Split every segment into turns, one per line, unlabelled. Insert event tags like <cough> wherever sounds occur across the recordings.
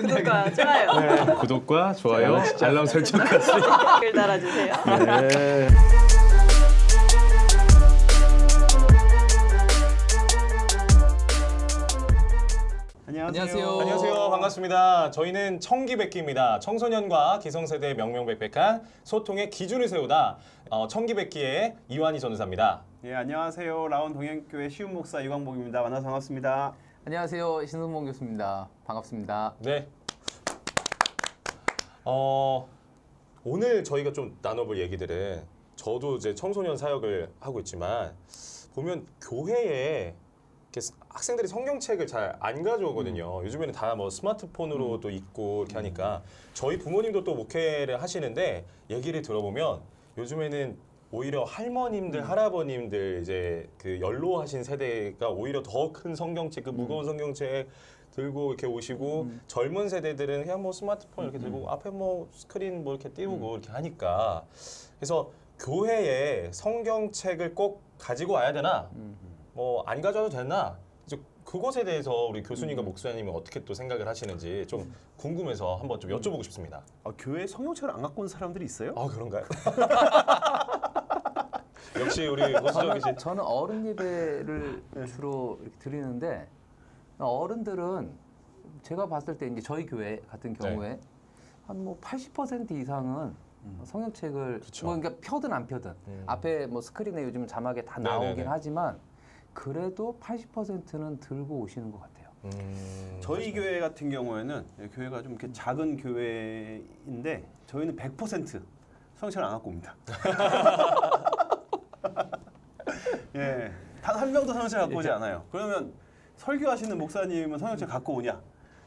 구독과 좋아요
네. 구독과 좋아요, 알람 설정까지.
댓글 달아주세요.
네.
안녕하세요.
안녕하세요. 반갑습니다. 저희는 청기백기입니다. 청소년과 기성세대의 명명백백한 소통의 기준을 세우다 어, 청기백기의 이완희 전도사입니다.
예, 안녕하세요. 라온 동행교회 시운 목사 이광복입니다. 만나서 반갑습니다.
안녕하세요 신승봉 교수입니다. 반갑습니다.
네. 어, 오늘 저희가 좀 나눠볼 얘기들은 저도 이제 청소년 사역을 하고 있지만 보면 교회에 이렇게 학생들이 성경책을 잘 안 가져오거든요. 요즘에는 다 뭐 스마트폰으로도 있고 이렇게 하니까 저희 부모님도 또 목회를 하시는데 얘기를 들어보면 요즘에는 오히려 할머님들, 할아버님들 이제 그 연로하신 세대가 오히려 더 큰 성경책, 그 무거운 성경책 들고 이렇게 오시고 젊은 세대들은 그냥 뭐 스마트폰 이렇게 들고 앞에 뭐 스크린 뭐 이렇게 띄우고 이렇게 하니까. 그래서 교회에 성경책을 꼭 가지고 와야 되나? 뭐 안 가져와도 되나? 이제 그것에 대해서 우리 교수님과 목사님이 어떻게 또 생각을 하시는지 좀 궁금해서 한번 좀 여쭤보고 싶습니다.
아, 교회 성경책을 안 갖고 온 사람들이 있어요?
아 그런가요? <laughs> 역시 우리 보수적이신
저는 어른 예배를 주로 이렇게 드리는데 어른들은 제가 봤을 때 이제 저희 교회 같은 경우에 한 뭐 80% 이상은 성경책을
그쵸.
뭐 그러니까 펴든 안 펴든
음.
앞에 뭐 스크린에 요즘 자막에 다
네네네.
나오긴 하지만 그래도 80%는 들고 오시는 것 같아요.
음,
저희 교회 같은 경우에는 예, 교회가 좀 이렇게 작은 교회인데 저희는 100% 성경책을 안 갖고 옵니다. <laughs> 예, 단 한 명도 성경책 갖고 오지 않아요. 그러면 설교하시는 목사님은 성경책 갖고 오냐?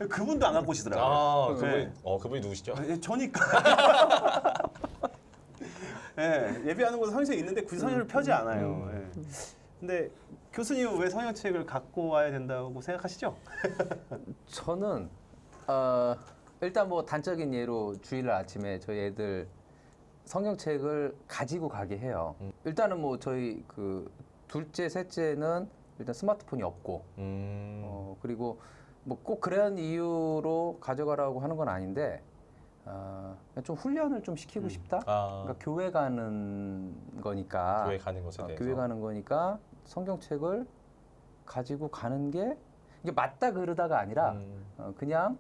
그분도 안 갖고 오시더라고요.
아 그분이
네.
어 그분이 누구시죠?
예, 저니까. <laughs> 예, 예배하는 곳에 성경책 있는데 굳이 성경을 펴지 않아요. 예. 근데 교수님은 왜 성경책을 갖고 와야 된다고 생각하시죠? <laughs>
저는 어, 일단 뭐 단적인 예로 주일날 아침에 저희 애들 성경책을 가지고 가게 해요.
음.
일단은 뭐 저희 그 둘째, 셋째는 일단 스마트폰이 없고
음,
어, 그리고 뭐 꼭 그런 이유로 가져가라고 하는 건 아닌데 어, 그냥 좀 훈련을 좀 시키고 싶다.
아.
그러니까 교회 가는 거니까.
교회 가는 것에
어,
대해서.
교회 가는 거니까 성경책을 가지고 가는 게 이게 맞다 그러다가 아니라
음,
어, 그냥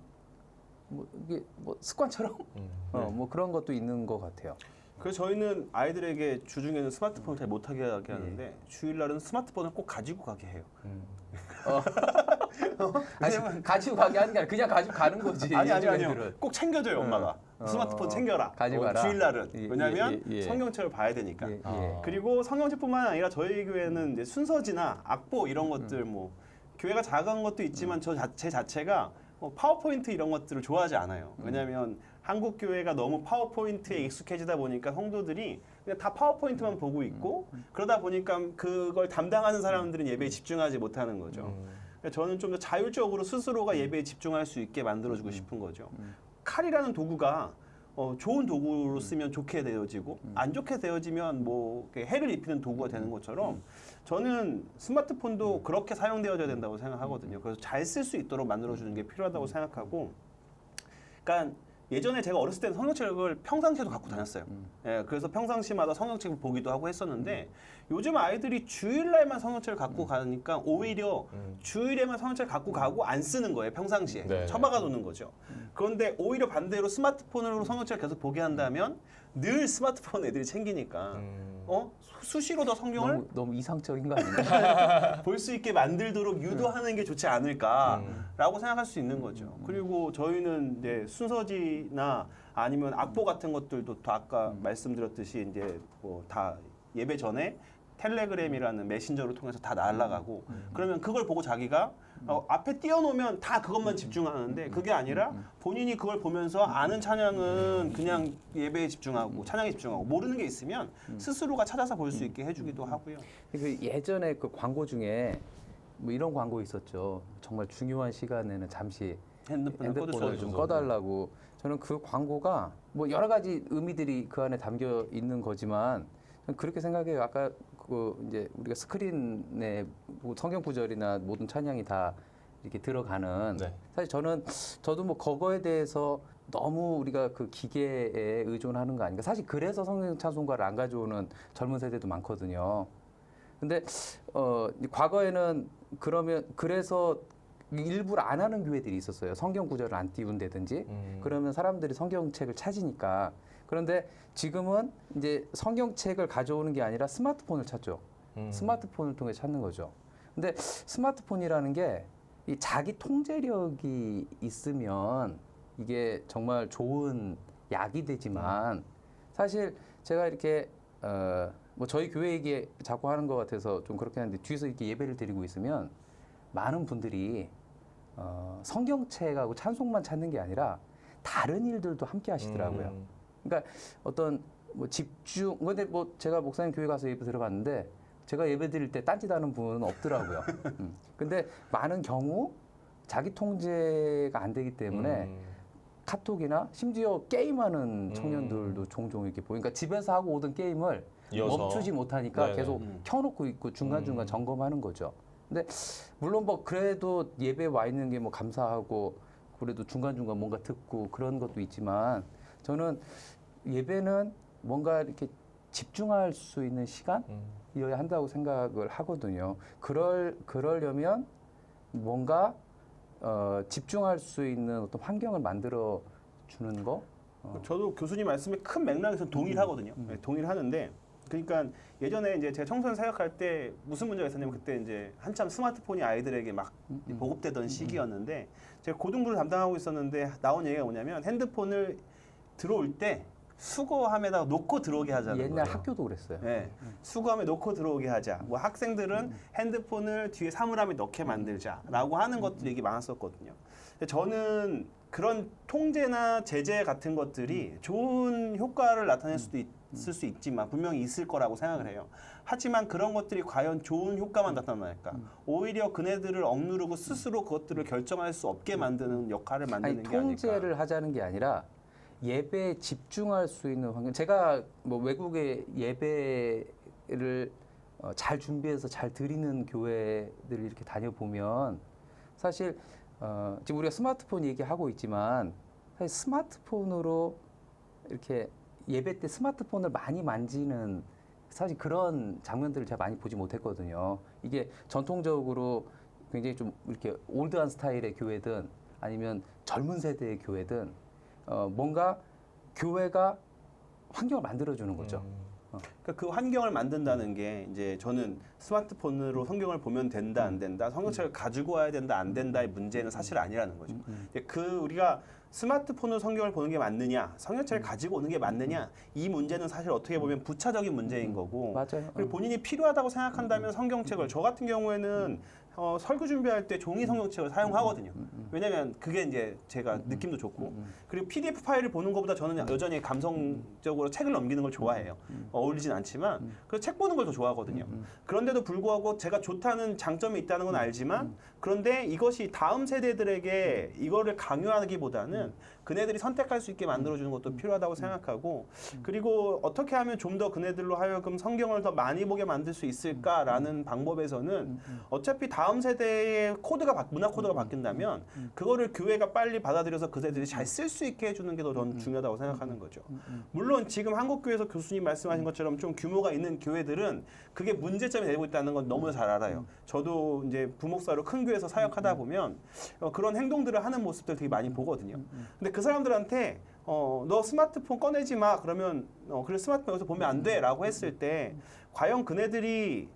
뭐 이게 뭐 습관처럼?
음.
어, 뭐 그런 것도 있는 것 같아요.
그래서 저희는 아이들에게 주중에는 스마트폰을 잘 못하게 하게
예.
하는데 주일날은 스마트폰을 꼭 가지고 가게 해요. <laughs>
아니, 가지고 가게 하는 게 아니라 그냥 가지고 가는 거지.
아니 아니
요즘
아니요.
애들은.
꼭 챙겨줘요 엄마가.
어,
스마트폰
어,
챙겨라.
가지고
어,
가라.
주일날은
예,
왜냐하면
예, 예, 예.
성경책을 봐야 되니까.
예, 예.
아.
그리고 성경책뿐만 아니라 저희 교회는 이제 순서지나 악보 이런
음.
것들 뭐 교회가 작은 것도 있지만 저 자체 자체가 뭐 파워포인트 이런 것들을 좋아하지 않아요.
음.
왜냐하면 한국 교회가 너무 파워포인트에 익숙해지다 보니까 성도들이 그냥 다 파워포인트만 보고
음.
있고 그러다 보니까 그걸 담당하는 사람들은 예배에 집중하지 못하는 거죠.
음.
그러니까 저는 좀 더 자율적으로 스스로가 예배에 집중할 수 있게 만들어주고 싶은 거죠. 칼이라는 도구가 어, 좋은 도구로 쓰면 좋게 되어지고 안 좋게 되어지면 뭐 해를 입히는 도구가 되는 것처럼 저는 스마트폰도 그렇게 사용되어져야 된다고 생각하거든요. 그래서 잘 쓸 수 있도록 만들어주는 게 필요하다고 생각하고, 그러니까 예전에 제가 어렸을 때는 성경책을 평상시에도 갖고 다녔어요. 예, 그래서 평상시마다 성경책을 보기도 하고 했었는데 요즘 아이들이 주일날만 성경책을 갖고 가니까 오히려
음.
주일에만 성경책을 갖고 가고 안 쓰는 거예요 평상시에
네.
처박아 놓는 거죠. 그런데 오히려 반대로 스마트폰으로 성경책을 계속 보게 한다면 늘 스마트폰 애들이 챙기니까
음.
어 수- 수시로 더 성경을
너무 너무 이상적인 거 아닌가? <laughs>
볼 수 있게 만들도록 유도하는 게 좋지 않을까라고 생각할 수 있는 거죠. 그리고 저희는 이제 순서지나 아니면 악보 같은 것들도 또 아까 말씀드렸듯이 이제 뭐 다 예배 전에 텔레그램이라는 메신저를 통해서 다 날라가고 그러면 그걸 보고 자기가 어, 앞에 띄워놓으면 다 그것만 집중하는데 그게 아니라 본인이 그걸 보면서 아는 찬양은 그냥 예배에 집중하고 찬양에 집중하고 모르는 게 있으면 스스로가 찾아서 볼 수 있게 해주기도 하고요.
그 예전에 그 광고 중에 뭐 이런 광고 있었죠. 정말 중요한 시간에는 잠시
핸드폰을
핸드폰을 좀. 꺼달라고. 저는 그 광고가 뭐 여러 가지 의미들이 그 안에 담겨 있는 거지만 그렇게 생각해요. 아까 그 이제 우리가 스크린에 뭐 성경 구절이나 모든 찬양이 다 이렇게 들어가는
네.
사실 저는 저도 뭐 그거에 대해서 너무 우리가 그 기계에 의존하는 거 아닌가. 사실 그래서 성경 찬송가를 안 가져오는 젊은 세대도 많거든요. 근데 어 과거에는 그러면 그래서 일부러 안 하는 교회들이 있었어요. 성경 구절을 안 띄운다든지.
음.
그러면 사람들이 성경책을 찾으니까. 그런데 지금은 이제 성경책을 가져오는 게 아니라 스마트폰을 찾죠.
음.
스마트폰을 통해 찾는 거죠. 근데 스마트폰이라는 게 이 자기 통제력이 있으면 이게 정말 좋은 약이 되지만 사실 제가 이렇게 어 뭐 저희 교회 얘기 자꾸 하는 것 같아서 좀 그렇게 하는데 뒤에서 이렇게 예배를 드리고 있으면 많은 분들이 어 성경책하고 찬송만 찾는 게 아니라 다른 일들도 함께 하시더라고요.
음.
그러니까 어떤 뭐 집중 근데 뭐 제가 목사님 교회 가서 예배 들어봤는데 제가 예배 드릴 때 딴짓하는 분은 없더라고요. <laughs> 음. 근데 많은 경우 자기 통제가 안 되기 때문에
음.
카톡이나 심지어 게임하는
음.
청년들도 종종 이렇게 보니까 집에서 하고 오던 게임을
이어서.
멈추지 못하니까
네네.
계속
음.
켜놓고 있고 중간중간
음.
점검하는 거죠. 근데 물론 뭐 그래도 예배 와 있는 게 뭐 감사하고 그래도 중간중간 뭔가 듣고 그런 것도 있지만 저는 예배는 뭔가 이렇게 집중할 수 있는 시간
음.
이어야 한다고 생각을 하거든요. 그럴 그러려면 뭔가 어, 집중할 수 있는 어떤 환경을 만들어 주는 거. 어.
저도 교수님 말씀에 큰 맥락에서 동일하거든요. 네, 동일하는데 그러니까 예전에 이제 제가 청소년 사역할 때 무슨 문제가 있었냐면 그때 이제 한참 스마트폰이 아이들에게 막 보급되던 시기였는데 제가 고등부를 담당하고 있었는데 나온 얘기가 뭐냐면 핸드폰을 들어올 때 수거함에다가 놓고 들어오게 하자는
옛날
거예요.
학교도 그랬어요.
네. 수거함에 놓고 들어오게 하자. 뭐 학생들은 핸드폰을 뒤에 사물함에 넣게 만들자라고 하는 것들 얘기 많았었거든요. 근데 저는 그런 통제나 제재 같은 것들이 좋은 효과를 나타낼 수도 있을 수 있지만 분명히 있을 거라고 생각을 해요. 하지만 그런 것들이 과연 좋은 효과만 나타날까? 오히려 그네들을 억누르고 스스로 그것들을 결정할 수 없게 만드는 역할을 만드는
아니
게 아닐까.
통제를 하자는 게 아니라 예배에 집중할 수 있는 환경. 제가 뭐 외국의 예배를 어, 잘 준비해서 잘 드리는 교회들을 이렇게 다녀보면 사실 어, 지금 우리가 스마트폰 얘기하고 있지만 사실 스마트폰으로 이렇게 예배 때 스마트폰을 많이 만지는 사실 그런 장면들을 제가 많이 보지 못했거든요. 이게 전통적으로 굉장히 좀 이렇게 올드한 스타일의 교회든 아니면 젊은 세대의 교회든 어, 뭔가 교회가 환경을 만들어주는 거죠.
음.
그러니까 그 환경을 만든다는 게 이제 저는 스마트폰으로 성경을 보면 된다 안 된다 성경책을 가지고 와야 된다 안 된다의 문제는 사실 아니라는 거죠. 근데 그 우리가 스마트폰으로 성경을 보는 게 맞느냐 성경책을 가지고 오는 게 맞느냐 이 문제는 사실 어떻게 보면 부차적인 문제인 거고
맞아요.
그리고 본인이 필요하다고 생각한다면 성경책을 저 같은 경우에는 어, 설교 준비할 때 종이 성경책을 사용하거든요. 왜냐면 그게 이제 제가 느낌도 좋고. 그리고 PDF 파일을 보는 것보다 저는 여전히 감성적으로 책을 넘기는 걸 좋아해요. 어울리진 않지만. 그래서 책 보는 걸 더 좋아하거든요. 그런데도 불구하고 제가 좋다는 장점이 있다는 건 알지만 그런데 이것이 다음 세대들에게 이거를 강요하기보다는 그네들이 선택할 수 있게 만들어주는 것도 필요하다고 생각하고 그리고 어떻게 하면 좀 더 그네들로 하여금 성경을 더 많이 보게 만들 수 있을까라는 방법에서는 어차피 다음 세대의 코드가 바- 문화 코드가 바뀐다면 그거를 교회가 빨리 받아들여서 그들이 잘 쓸 수 있게 해주는 게 더 저는 중요하다고 생각하는 거죠. 물론 지금 한국 교회에서 교수님 말씀하신 것처럼 좀 규모가 있는 교회들은 그게 문제점이 되고 있다는 건 너무 잘 알아요. 저도 이제 부목사로 큰 교회 에서 사역하다 보면 어, 그런 행동들을 하는 모습들 되게 많이 보거든요. 근데 그 사람들한테 어, 너 스마트폰 꺼내지 마. 그러면 어, 그래 스마트폰 여기서 보면 안 돼라고 했을 때 과연 그네들이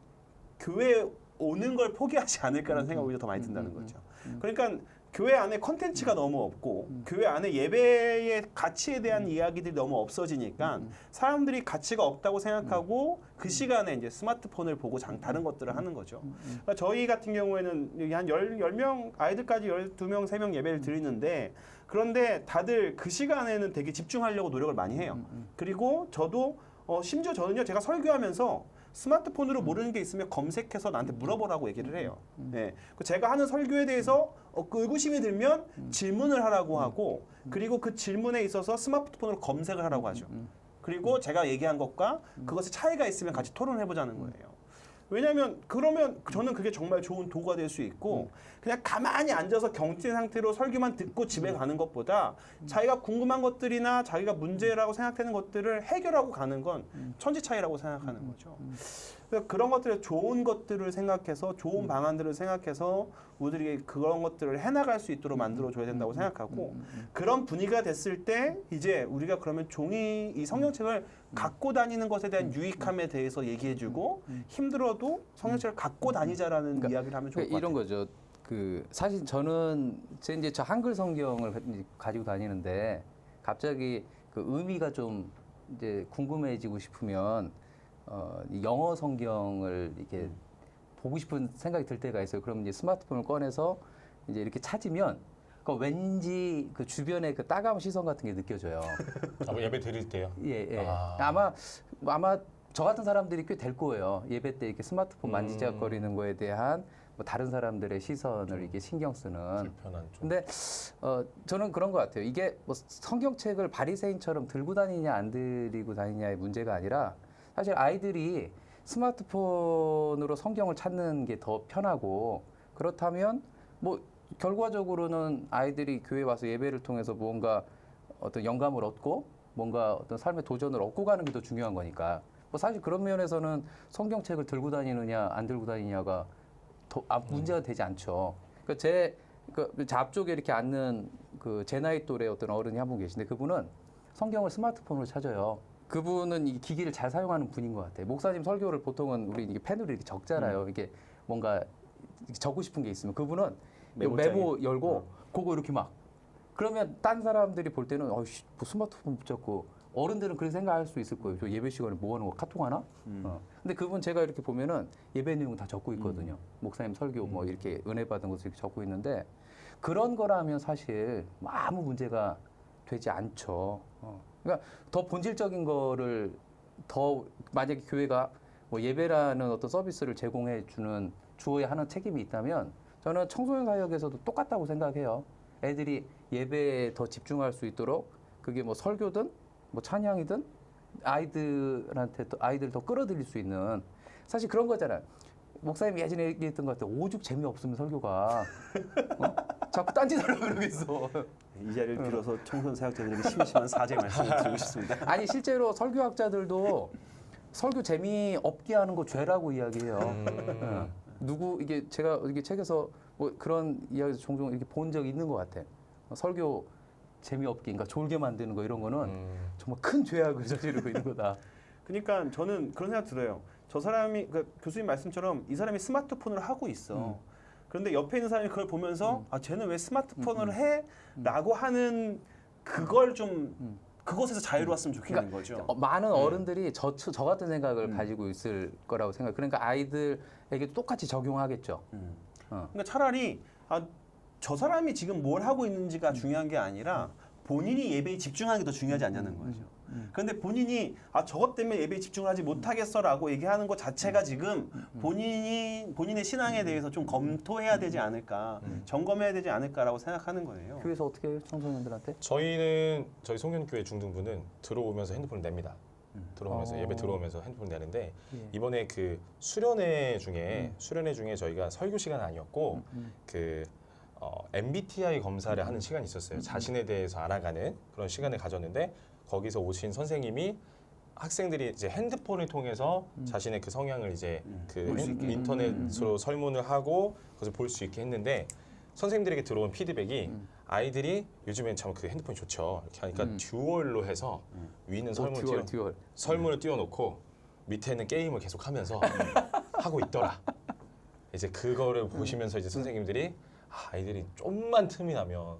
교회 오는 걸 포기하지 않을까라는 생각이 오히려 더 많이 든다는 거죠. 그러니까 교회 안에 컨텐츠가 너무 없고 교회 안에 예배의 가치에 대한 이야기들이 너무 없어지니까 사람들이 가치가 없다고 생각하고 그 시간에 이제 스마트폰을 보고 장, 다른 것들을 하는 거죠. 그러니까 저희 같은 경우에는 한 열, 열 명 아이들까지 12명, 3명 예배를 드리는데 그런데 다들 그 시간에는 되게 집중하려고 노력을 많이 해요. 그리고 저도 어, 심지어 저는요 제가 설교하면서 스마트폰으로 모르는 게 있으면 검색해서 나한테 물어보라고 얘기를 해요. 네. 그 제가 하는 설교에 대해서 어, 그 의구심이 들면 질문을 하라고 하고 그리고 그 질문에 있어서 스마트폰으로 검색을 하라고 하죠. 그리고 제가 얘기한 것과 그것의 차이가 있으면 같이 토론해 보자는 거예요. 왜냐하면 그러면 저는 그게 정말 좋은 도구가 될 수 있고 그냥 가만히 앉아서 경진 상태로 설교만 듣고 집에 가는 것보다 자기가 궁금한 것들이나 자기가 문제라고 생각되는 것들을 해결하고 가는 건 천지 차이라고 생각하는 거죠. 그래서 그런 것들을 좋은 것들을 생각해서 좋은 방안들을 생각해서 우리들이 그런 것들을 해나갈 수 있도록 만들어 줘야 된다고 생각하고 그런 분위기가 됐을 때 이제 우리가 그러면 종이 이 성경책을 갖고 다니는 것에 대한 유익함에 대해서 얘기해주고 힘들어도 성경책을 갖고 다니자라는
그러니까
이야기를 하면 좋을 것
그러니까
같아요.
이런 거죠. 그 사실 저는 제 이제 저 한글 성경을 가지고 다니는데 갑자기 그 의미가 좀 이제 궁금해지고 싶으면 어, 이 영어 성경을 이렇게
음.
보고 싶은 생각이 들 때가 있어요. 그럼 이제 스마트폰을 꺼내서 이제 이렇게 찾으면 그 왠지 그 주변에 그 따가운 시선 같은 게 느껴져요. <laughs>
아, 뭐 예배 드릴 때요.
예, 예.
아.
아마 아마 저 같은 사람들이 꽤 될 거예요. 예배 때 이렇게 스마트폰
음.
만지작거리는 거에 대한 뭐 다른 사람들의 시선을 이게 신경 쓰는.
불편한 좀.
근데 어 저는 그런 것 같아요. 이게 뭐 성경책을 바리새인처럼 들고 다니냐 안 들고 다니냐의 문제가 아니라 사실 아이들이 스마트폰으로 성경을 찾는 게 더 편하고 그렇다면 뭐 결과적으로는 아이들이 교회 와서 예배를 통해서 뭔가 어떤 영감을 얻고 뭔가 어떤 삶의 도전을 얻고 가는 게 더 중요한 거니까 뭐 사실 그런 면에서는 성경책을 들고 다니느냐 안 들고 다니냐가 더 아, 문제가 되지 않죠. 그러니까 제, 그, 제 앞쪽에 이렇게 앉는 그 제 나이 또래 어떤 어른이 한 분 계신데 그분은 성경을 스마트폰으로 찾아요. 그분은 이 기기를 잘 사용하는 분인 것 같아요. 목사님 설교를 보통은 우리 이게 펜으로 이렇게 적잖아요. 이게 뭔가 적고 싶은 게 있으면 그분은 메모,
메모장에.
열고 그거 이렇게 막 그러면 딴 사람들이 볼 때는 어이씨 뭐 스마트폰 붙잡고 어른들은 그렇게 생각할 수 있을 거예요. 저 예배 시간에 뭐 하는 거 카톡 하나? 어. 근데 그분 제가 이렇게 보면은 예배 내용 다 적고 있거든요. 목사님 설교 뭐 이렇게 은혜 받은 것을 이렇게 적고 있는데 그런 거라면 사실 뭐 아무 문제가 되지 않죠. 어. 그러니까 더 본질적인 거를 더 만약에 교회가 뭐 예배라는 어떤 서비스를 제공해 주는 주어야 하는 책임이 있다면 저는 청소년 사역에서도 똑같다고 생각해요. 애들이 예배에 더 집중할 수 있도록 그게 뭐 설교든 뭐 찬양이든 아이들한테 더 아이들 더 끌어들일 수 있는 사실 그런 거잖아요. 목사님 예전에 얘기했던 것 같아. 오죽 재미없으면 설교가 <laughs> 어? 자꾸 딴짓 하려고 그러겠어.
이 자리를 빌어서 청소년 사역자들에게 심심한 사죄 말씀을 드리고 <laughs> 싶습니다.
아니 실제로 설교학자들도 설교 재미 없게 하는 거 죄라고 이야기해요.
음.
어. 누구 이게 제가 이게 책에서 뭐 그런 이야기 종종 이렇게 본 적이 있는 것 같아. 어, 설교 재미없게, 그러니까 졸게 만드는 거 이런 거는
음.
정말 큰 죄악을 저지르고 있는 거다. <laughs>
그러니까 저는 그런 생각 들어요. 저 사람이 그 교수님 말씀처럼 이 사람이 스마트폰을 하고 있어. 그런데 옆에 있는 사람이 그걸 보면서 아 쟤는 왜 스마트폰을 해?라고 하는 그걸 좀 그것에서 자유로웠으면 좋겠는 거죠.
어, 많은 어른들이 저, 저 같은 생각을 가지고 있을 거라고 생각. 그러니까 아이들에게 똑같이 적용하겠죠.
음.
어.
그러니까 차라리 아, 저 사람이 지금 뭘 하고 있는지가 중요한 게 아니라 본인이 예배에 집중하는 게 더 중요하지 않냐는 거죠. 그런데 본인이 아 저것 때문에 예배에 집중을 하지 못하겠어라고 얘기하는 것 자체가 지금 본인이 본인의 신앙에 대해서 좀 검토해야 되지 않을까, 점검해야 되지 않을까라고 생각하는 거예요.
교회에서 어떻게 해요, 청소년들한테?
저희는 저희 송년교회 중등부는 들어오면서 핸드폰을 냅니다. 들어오면서
어.
예배 들어오면서 핸드폰 내는데
예.
이번에 그 수련회 중에 수련회 중에 저희가 설교 시간 아니었고 그 어, MBTI 검사를 하는 시간이 있었어요. 자신에 대해서 알아가는 그런 시간을 가졌는데 거기서 오신 선생님이 학생들이 이제 핸드폰을 통해서 자신의 그 성향을 이제 그
볼수
인-
있게.
인터넷으로 설문을 하고 그것을 볼 수 있게 했는데 선생님들에게 들어온 피드백이 아이들이 요즘엔 참 그 핸드폰이 좋죠. 이렇게 하니까 듀얼로 해서 위는 설문을 띄워
듀얼, 듀얼.
설문을 띄워놓고 밑에는 게임을 계속하면서 하고 있더라. <laughs> 이제 그거를 보시면서 이제 선생님들이 아, 아이들이 좀만 틈이 나면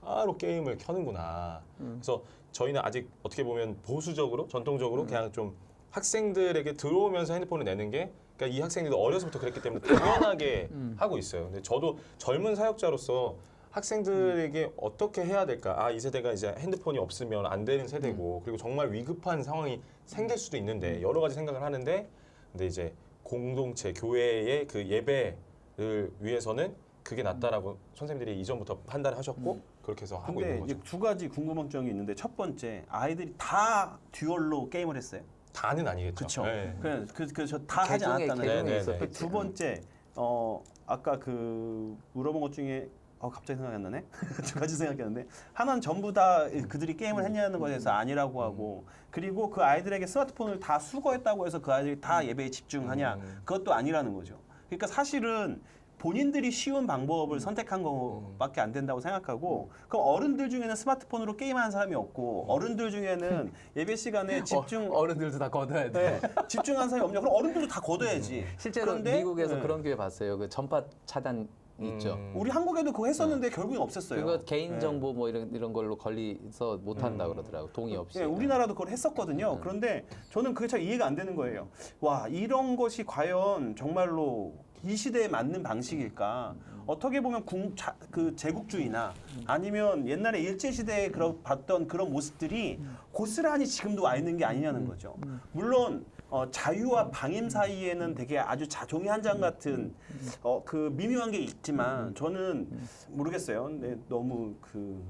바로 게임을 켜는구나. 그래서 저희는 아직 어떻게 보면 보수적으로 전통적으로 그냥 좀 학생들에게 들어오면서 핸드폰을 내는 게 그러니까 이 학생들도 어려서부터 그랬기 때문에 당연하게 <laughs> 하고 있어요. 근데 저도 젊은 사역자로서 학생들에게 어떻게 해야 될까? 아, 이 세대가 이제 핸드폰이 없으면 안 되는 세대고 그리고 정말 위급한 상황이 생길 수도 있는데 여러 가지 생각을 하는데 근데 이제 공동체 교회의 그 예배를 위해서는 그게 낫다라고 선생님들이 이전부터 판단을 하셨고 그렇게 해서 하고
근데
있는
이제
거죠.
두 가지 궁금증이 있는데 첫 번째 아이들이 다 듀얼로 게임을 했어요.
다는 아니겠죠.
그렇죠.
네.
그냥 그그저다 하지 않았다는
개중에
거예요.
네, 네,
있었겠지.
그두 번째 어 아까 그 물어본 것 중에 어 갑자기 생각이 안 나네 두 가지 생각했는데 하나는 전부 다 그들이 게임을 했냐는 것에 대해서 아니라고 하고 그리고 그 아이들에게 스마트폰을 다 수거했다고 해서 그 아이들이 다 예배에 집중하냐
음.
그것도 아니라는 거죠. 그러니까 사실은 본인들이 쉬운 방법을 선택한 거밖에 안 된다고 생각하고 그럼 어른들 중에는 스마트폰으로 게임하는 사람이 없고 어른들 중에는 예배 시간에 <laughs> 집중
어, 른들도다 걷어야 돼.
네, 집중한 사람이 없냐? 그럼 어른들도 다 걷어야지.
실제로
그런데,
미국에서
네.
그런 교회 봤어요. 그 전파 차단 있죠.
음.
우리 한국에도 그거 했었는데 결국엔 없앴어요.
그거 개인
네.
정보 뭐 이런 이런 걸로 걸리서 못 한다 그러더라고. 동의 없이.
예, 우리나라도 그걸 했었거든요.
네.
그런데 저는 그게 참 이해가 안 되는 거예요. 와 이런 것이 과연 정말로 이 시대에 맞는 방식일까? 어떻게 보면 궁, 자, 그 제국주의나 아니면 옛날에 일제 시대에 그런 봤던 그런 모습들이 고스란히 지금도 와 있는 게 아니냐는 거죠. 물론 어, 자유와 방임 사이에는 되게 아주 자, 종이 한 장 같은 어, 그 미묘한 게 있지만 저는 모르겠어요. 근데 너무 그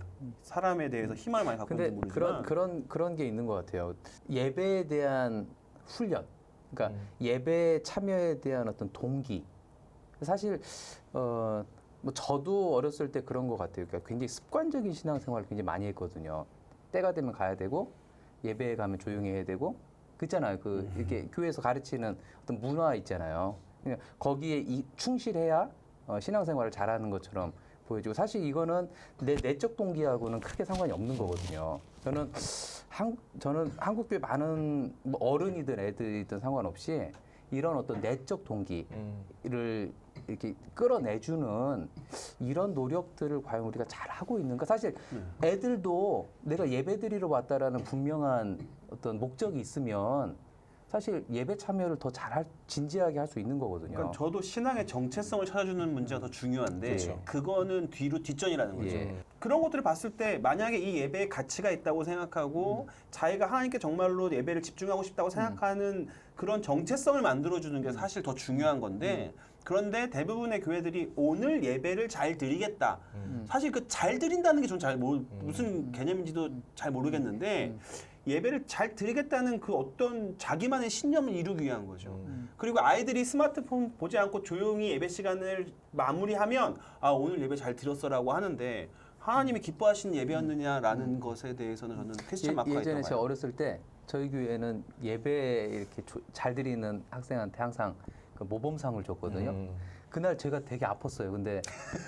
사람에 대해서 희망을 많이 갖고
근데
있는지
그런
모르지만
그런 그런 게 있는 것 같아요. 예배에 대한 훈련, 그러니까
음.
예배 참여에 대한 어떤 동기. 사실 어, 뭐 저도 어렸을 때 그런 것 같아요. 그러니까 굉장히 습관적인 신앙생활을 굉장히 많이 했거든요. 때가 되면 가야 되고 예배에 가면 조용히 해야 되고 그렇잖아요. 그 이렇게 교회에서 가르치는 어떤 문화 있잖아요. 그러니까 거기에 이, 충실해야 어, 신앙생활을 잘하는 것처럼 보여지고 사실 이거는 내 내적 동기하고는 크게 상관이 없는 거거든요. 저는 한 저는 한국 교회 많은 뭐 어른이든 애들이든 상관없이 이런 어떤 내적 동기를
음.
이렇게 끌어내주는 이런 노력들을 과연 우리가 잘 하고 있는가? 사실 애들도 내가 예배드리러 왔다라는 분명한 어떤 목적이 있으면 사실 예배 참여를 더 잘할 진지하게 할 수 있는 거거든요.
그러니까 저도 신앙의 정체성을 찾아주는 문제가 더 중요한데
그렇죠.
그거는 뒤로 뒷전이라는 거죠.
예.
그런 것들을 봤을 때 만약에 이 예배에 가치가 있다고 생각하고 자기가 하나님께 정말로 예배를 집중하고 싶다고 생각하는 그런 정체성을 만들어주는 게 사실 더 중요한 건데 그런데 대부분의 교회들이 오늘 예배를 잘 드리겠다. 사실 그 잘 드린다는 게 전잘 무슨 개념인지도 잘 모르겠는데 예배를 잘 드리겠다는 그 어떤 자기만의 신념을 이루기 위한 거죠.
음.
그리고 아이들이 스마트폰 보지 않고 조용히 예배 시간을 마무리하면 아 오늘 예배 잘 드렸어라고 하는데 하나님이 기뻐하시는 예배였느냐라는 것에 대해서는 저는 퀘스천 마크가
예, 예전에 제가. 어렸을 때 저희 교회는 예배 이렇게 조- 잘 드리는 학생한테 항상 그 모범상을 줬거든요.
음.
그날 제가 되게 아팠어요. 근데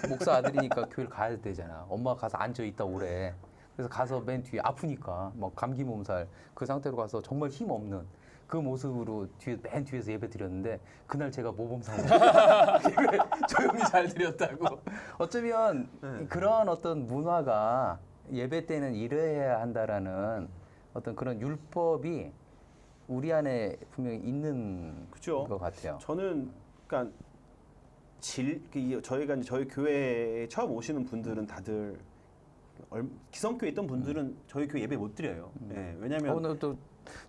목사 아들이니까 <laughs> 교회를 가야 되잖아. 엄마가 가서 앉아 있다 오래. 그래서 가서 맨 뒤에 아프니까 막 감기 몸살 그 상태로 가서 정말 힘 없는 그 모습으로 뒤에 맨 뒤에서 예배 드렸는데 그날 제가 모범상을 <laughs> 예배 조용히 잘 드렸다고. 어쩌면
네.
그런 어떤 문화가 예배 때는 이래야 한다라는 어떤 그런 율법이 우리 안에 분명히 있는
그죠.
것 같아요.
저는 그러니까 질그 이- 저희가 이제 저희 교회에 처음 오시는 분들은 다들 얼- 기성교에 있던 분들은 저희 교회 예배 못 드려요. 예, 왜냐하면
오늘 또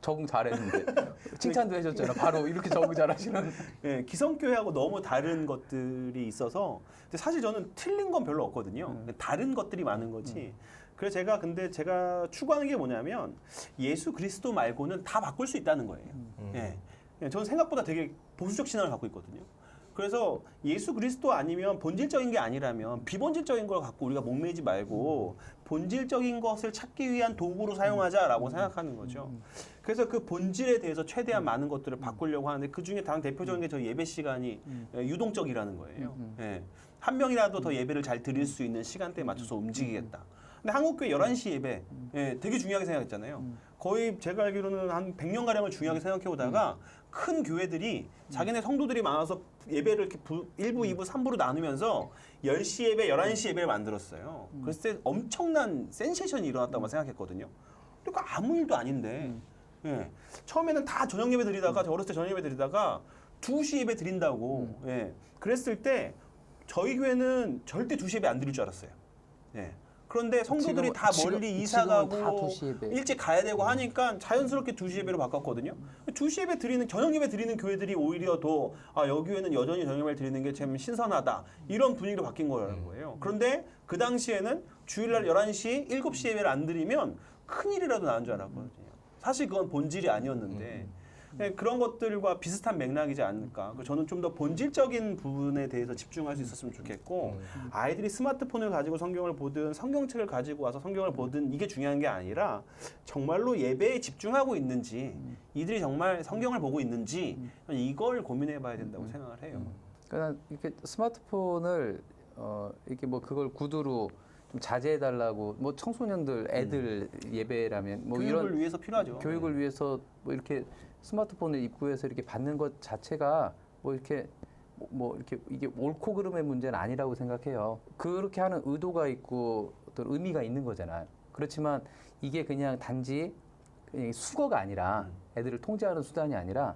적응 잘했는데 <laughs> 칭찬도 해줬잖아. 바로 이렇게 적응 잘하시는. <laughs>
예, 기성교회하고 너무 다른 것들이 있어서 근데 사실 저는 틀린 건 별로 없거든요. 다른 것들이 많은 거지. 그래서 제가 근데 제가 추구하는 게 뭐냐면 예수 그리스도 말고는 다 바꿀 수 있다는 거예요. 예. 예, 저는 생각보다 되게 보수적 신앙을 갖고 있거든요. 그래서 예수 그리스도 아니면 본질적인 게 아니라면 비본질적인 걸 갖고 우리가 목매지 말고 본질적인 것을 찾기 위한 도구로 사용하자라고 생각하는 거죠. 그래서 그 본질에 대해서 최대한 많은 것들을 바꾸려고 하는데 그 중에 당 대표적인 게 저희 예배 시간이 예, 유동적이라는 거예요. 예. 한 명이라도 더 예배를 잘 드릴 수 있는 시간대에 맞춰서 움직이겠다. 근데 한국교회 11시 예배 예, 되게 중요하게 생각했잖아요. 거의 제가 알기로는 한 100년 가량을 중요하게 생각해 오다가 큰 교회들이 자기네 성도들이 많아서 예배를 이렇게 부, 1부, 2부, 3부로 나누면서 10시 예배, 11시 예배를 만들었어요. 그랬을 때 엄청난 센세이션이 일어났다고 생각했거든요. 그러니까 아무 일도 아닌데. 예. 처음에는 다 저녁 예배 드리다가 저 어렸을 때 저녁 예배 드리다가 2시 예배 드린다고. 예. 그랬을 때 저희 교회는 절대 2시 예배 안 드릴 줄 알았어요. 예. 그런데 성도들이
지금은-
다
지금-
멀리 이사
지금은
가고
다 2시 예배.
일찍 가야 되고 하니까 자연스럽게 2시 예배로 바꿨거든요. 2시 예배 드리는 저녁 예배 드리는 교회들이 오히려 더 아, 여기 교회는 여전히 저녁 예배 드리는 게 참 신선하다. 이런 분위기로 바뀐 거라는 거예요. 그런데 그 당시에는 주일날 11시, 7시 예배를 안 드리면 큰일이라도 나는 줄 알았거든요. 사실 그건 본질이 아니었는데 네, 그런 것들과 비슷한 맥락이지 않을까. 그 저는 좀 더 본질적인 부분에 대해서 집중할 수 있었으면 좋겠고 아이들이 스마트폰을 가지고 성경을 보든 성경책을 가지고 와서 성경을 보든 이게 중요한 게 아니라 정말로 예배에 집중하고 있는지 이들이 정말 성경을 보고 있는지 이걸 고민해봐야 된다고 생각을 해요.
그러니까 이렇게 스마트폰을 어 이렇게 뭐 그걸 구두로 좀 자제해 달라고 뭐 청소년들 애들 예배라면 뭐
교육을
이런
위해서 필요하죠.
교육을 위해서 뭐 이렇게 스마트폰을 입구해서 이렇게 받는 것 자체가 뭐 이렇게 뭐- 뭐 이렇게 이게 옳고 그름의 문제는 아니라고 생각해요. 그렇게 하는 의도가 있고 어떤 의미가 있는 거잖아요. 그렇지만 이게 그냥 단지 그냥 수거가 아니라 애들을 통제하는 수단이 아니라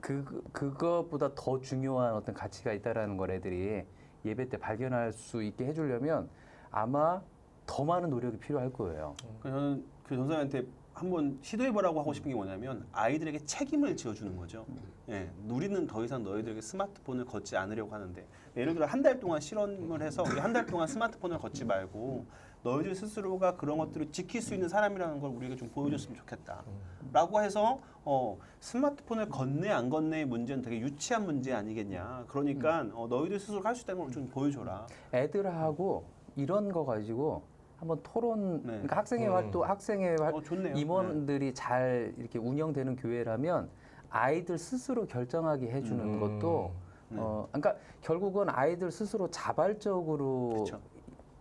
그 그것보다 더 중요한 어떤 가치가 있다라는 걸 애들이 예배 때 발견할 수 있게 해주려면 아마 더 많은 노력이 필요할 거예요.
그 저는 그 전사님한테 한번 시도해보라고 하고 싶은 게 뭐냐면 아이들에게 책임을 지어주는 거죠. 예, 누리는 더 이상 너희들에게 스마트폰을 걷지 않으려고 하는데 예를 들어 한 달 동안 실험을 해서 우리 한 달 동안 스마트폰을 걷지 말고 너희들 스스로가 그런 것들을 지킬 수 있는 사람이라는 걸 우리에게 좀 보여줬으면 좋겠다.라고 해서 어, 스마트폰을 걷네 안 걷네의 문제는 되게 유치한 문제 아니겠냐. 그러니까 어, 너희들 스스로 할 수 있다는 걸 좀 보여줘라.
애들하고 이런 거 가지고 한번 토론
네.
그러니까 학생회
음.
활동 학생회 활,
어, 좋네요.
임원들이 잘 이렇게 운영되는 교회라면 아이들 스스로 결정하게 해주는
음.
것도
네.
어 그러니까 결국은 아이들 스스로 자발적으로
그쵸.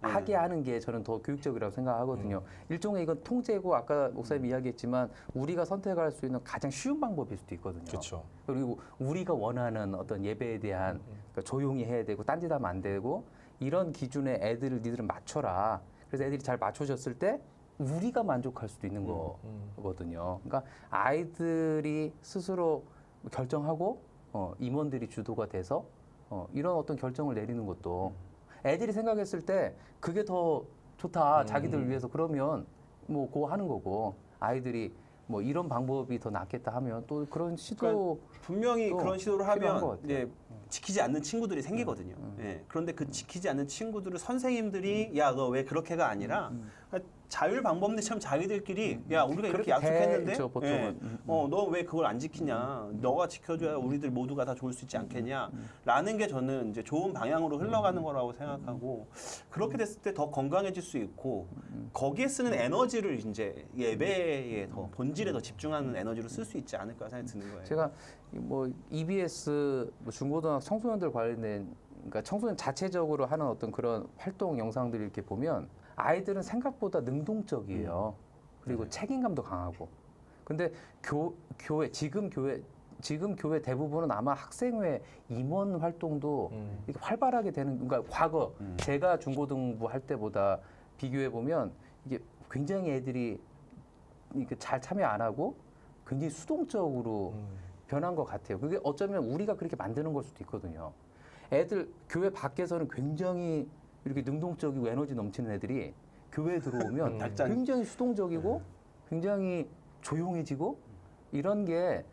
하게 하는 게 저는 더 교육적이라고 생각하거든요. 일종의 이건 통제고 아까 목사님 이야기했지만 우리가 선택할 수 있는 가장 쉬운 방법일 수도 있거든요.
그렇죠.
그리고 우리가 원하는 어떤 예배에 대한 그러니까 조용히 해야 되고 딴짓하면 안 되고 이런 기준에 애들을 니들은 맞춰라. 그래서 애들이 잘 맞춰졌을 때 우리가 만족할 수도 있는 거거든요. 그러니까 아이들이 스스로 결정하고 어, 임원들이 주도가 돼서 어, 이런 어떤 결정을 내리는 것도 애들이 생각했을 때 그게 더 좋다. 자기들 위해서 그러면 뭐 그거 하는 거고 아이들이 뭐 이런 방법이 더 낫겠다 하면 또 그런 시도
분명히
또
그런 시도를 하면. 이제 지키지 않는 친구들이 생기거든요. 예. 그런데 그 지키지 않는 친구들을 선생님들이 야 너 왜 그렇게가 아니라 자율 방법론처럼 자기들끼리 야 우리가 이렇게
그렇게
약속했는데
되죠, 보통은. 음,
어너 왜 그걸 안 지키냐? 너가 지켜줘야 우리들 모두가 다 좋을 수 있지 않겠냐라는 게 저는 이제 좋은 방향으로 흘러가는 거라고 생각하고 그렇게 됐을 때 더 건강해질 수 있고 거기에 쓰는 에너지를 이제 예배에 더 본질에 더 집중하는 에너지로 쓸 수 있지 않을까 생각이 드는 거예요.
제가 이뭐 EBS 뭐 중고등학교 청소년들 관련된 그러니까 청소년 자체적으로 하는 어떤 그런 활동 영상들을 이렇게 보면 아이들은 생각보다 능동적이에요. 그리고 책임감도 강하고. 근데 교 교회 지금 교회 지금 교회 대부분은 아마 학생회 임원 활동도
음.
이렇게 활발하게 되는 그러니까 과거
음.
제가 중고등부 할 때보다 비교해 보면 이게 굉장히 애들이 이렇게 잘 참여 안 하고 굉장히 수동적으로
음.
변한 것 같아요. 그게 어쩌면 우리가 그렇게 만드는 걸 수도 있거든요. 애들 교회 밖에서는 굉장히 이렇게 능동적이고 에너지 넘치는 애들이 교회에 들어오면
음.
굉장히 수동적이고 굉장히 조용해지고 이런 게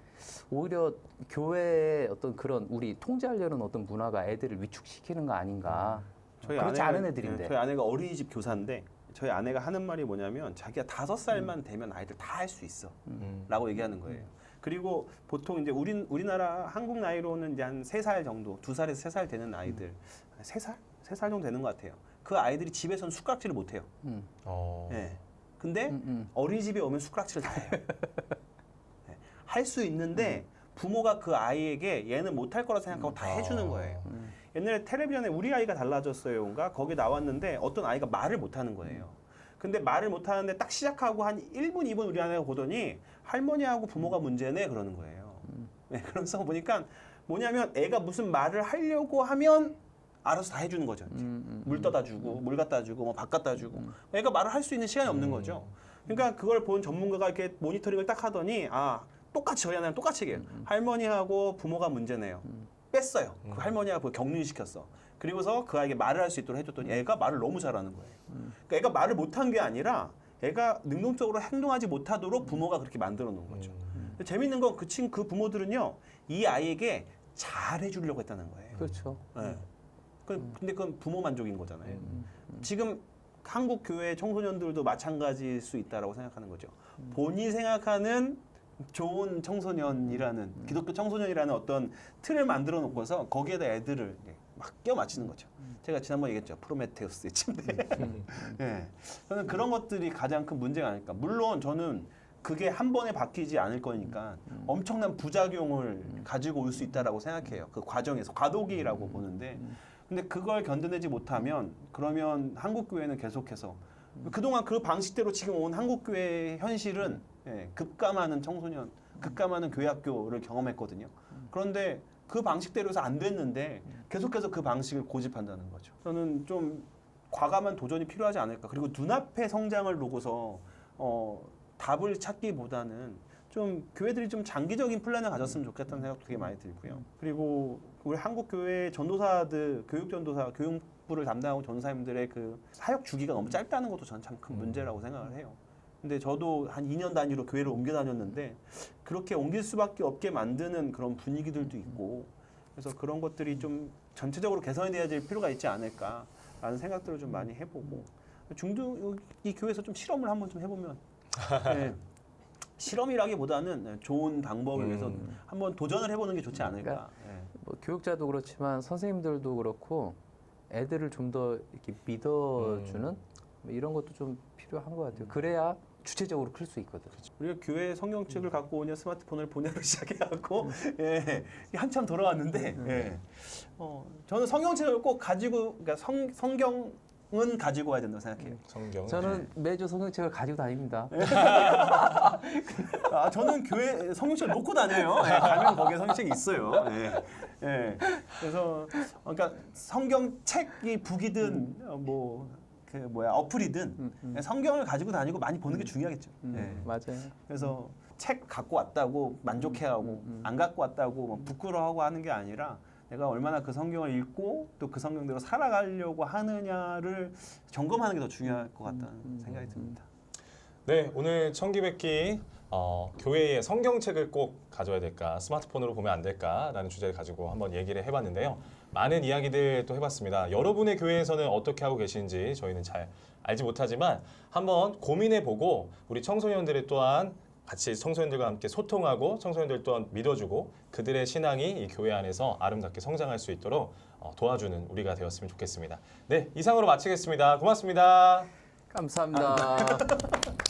오히려 교회의 어떤 그런 우리 통제하려는 어떤 문화가 애들을 위축시키는 거 아닌가. 그렇지 않은 애들인데.
예, 저희 아내가 어린이집 교사인데 저희 아내가 하는 말이 뭐냐면 자기가 다섯 살만 되면 아이들 다 할 수 있어.
음.
라고 얘기하는 거예요. 그리고 보통 이제 우리 우리나라 한국 나이로는 이제 한 세 살 정도, 두 살에서 세 살 되는 아이들, 세 살, 세 살 정도 되는 것 같아요. 그 아이들이 집에서는 숟가락질을 못 해요.
음.
어.
예. 근데
음, 음.
어린이집에 오면 숟가락질을 다 해요. <laughs> 네. 할수 있는데 부모가 그 아이에게 얘는 못할 거라 생각하고 다 해주는 거예요. 옛날에 텔레비전에 우리 아이가 달라졌어요인가 거기 나왔는데 어떤 아이가 말을 못하는 거예요. 근데 말을 못하는데 딱 시작하고 한 1분, 2분 우리 아내가 보더니 할머니하고 부모가 문제네 그러는 거예요. 네, 그러면서 보니까 뭐냐면 애가 무슨 말을 하려고 하면 알아서 다 해주는 거죠. 이제. 물 떠다 주고, 물 갖다 주고, 뭐 밥 갖다 주고. 애가 말을 할 수 있는 시간이 없는 거죠. 그러니까 그걸 본 전문가가 이렇게 모니터링을 딱 하더니 아 똑같이 저희 아내랑 똑같이 얘기해요. 할머니하고 부모가 문제네요. 뺐어요. 그 할머니하고 격리시켰어. 그리고서 그 아이에게 말을 할 수 있도록 해줬더니 애가 말을 너무 잘하는 거예요. 그러니까 애가 말을 못한 게 아니라 애가 능동적으로 행동하지 못하도록 부모가 그렇게 만들어 놓은 거죠. 재밌는 건 그 친그 부모들은요 이 아이에게 잘해주려고 했다는 거예요.
그렇죠.
네. 그, 근데 그건 부모 만족인 거잖아요. 지금 한국 교회 청소년들도 마찬가지일 수 있다라고 생각하는 거죠. 본인이 생각하는 좋은 청소년이라는 기독교 청소년이라는 어떤 틀을 만들어 놓고서 거기에다 애들을 막 끼워 맞추는 거죠. 제가 지난번에 얘기했죠. 프로메테우스의 침대. <laughs> 예. 저는 그런 것들이 가장 큰 문제가 아닐까. 물론 저는 그게 한 번에 바뀌지 않을 거니까 엄청난 부작용을 가지고 올 수 있다라고 생각해요. 그 과정에서 과도기라고 보는데 근데 그걸 견뎌내지 못하면 그러면 한국 교회는 계속해서 그동안 그 방식대로 지금 온 한국 교회의 현실은 예, 급감하는 청소년, 급감하는 교회 학교를 경험했거든요. 그런데 그 방식대로 해서 안 됐는데 계속해서 그 방식을 고집한다는 거죠. 저는 좀 과감한 도전이 필요하지 않을까. 그리고 눈앞의 성장을 놓고서 어, 답을 찾기보다는 좀 교회들이 좀 장기적인 플랜을 가졌으면 좋겠다는 생각도 되게 많이 들고요. 그리고 우리 한국 교회 전도사들, 교육 전도사, 교육부를 담당하고 전도사님들의 그 사역 주기가 너무 짧다는 것도 저는 참 큰 문제라고 생각을 해요. 근데 저도 한 2년 단위로 교회를 옮겨 다녔는데 그렇게 옮길 수밖에 없게 만드는 그런 분위기들도 있고 그래서 그런 것들이 좀 전체적으로 개선이 돼야 될 필요가 있지 않을까라는 생각들을 좀 많이 해보고 중등 이 교회에서 좀 실험을 한번 좀 해보면 <laughs> 네, 실험이라기보다는 좋은 방법을 위해서
음.
한번 도전을 해보는 게 좋지 않을까. 예.
뭐 교육자도 그렇지만 선생님들도 그렇고 애들을 좀 더 이렇게 믿어주는
음.
뭐 이런 것도 좀 필요한 것 같아요. 그래야 주체적으로 클 수 있거든.
우리가 교회 성경책을
음.
갖고 오냐 스마트폰을 보내로 <laughs> 시작해갖고 예, 이게 한참 돌아왔는데
음.
예. 어, 저는 성경책을 꼭 가지고 그러니까 성, 성경 은 가지고 와야 된다고 생각해요.
성경.
저는 매주 성경책을 가지고 다닙니다. <laughs>
아 저는 교회 성경책을 놓고 다녀요. 예, 가면 거기에 성경책이 있어요. 예. 예. 그래서 어, 그러니까 성경책이 북이든 어, 뭐 그 뭐야 어플이든 예, 성경을 가지고 다니고 많이 보는 게 중요하겠죠.
음,
예.
맞아요.
그래서 책 갖고 왔다고 만족해하고 안 갖고 왔다고 뭐 부끄러워하고 하는 게 아니라 내가 얼마나 그 성경을 읽고 또 그 성경대로 살아가려고 하느냐를 점검하는 게 더 중요할 것 같다는 생각이 듭니다.
네, 오늘 청기백기 어, 교회의 성경책을 꼭 가져야 될까, 스마트폰으로 보면 안 될까라는 주제를 가지고 한번 얘기를 해봤는데요. 많은 이야기들 또 해봤습니다. 여러분의 교회에서는 어떻게 하고 계신지 저희는 잘 알지 못하지만 한번 고민해보고 우리 청소년들이 또한 같이 청소년들과 함께 소통하고 청소년들 또한 믿어주고 그들의 신앙이 이 교회 안에서 아름답게 성장할 수 있도록 어, 도와주는 우리가 되었으면 좋겠습니다. 네, 이상으로 마치겠습니다. 고맙습니다.
감사합니다. <laughs>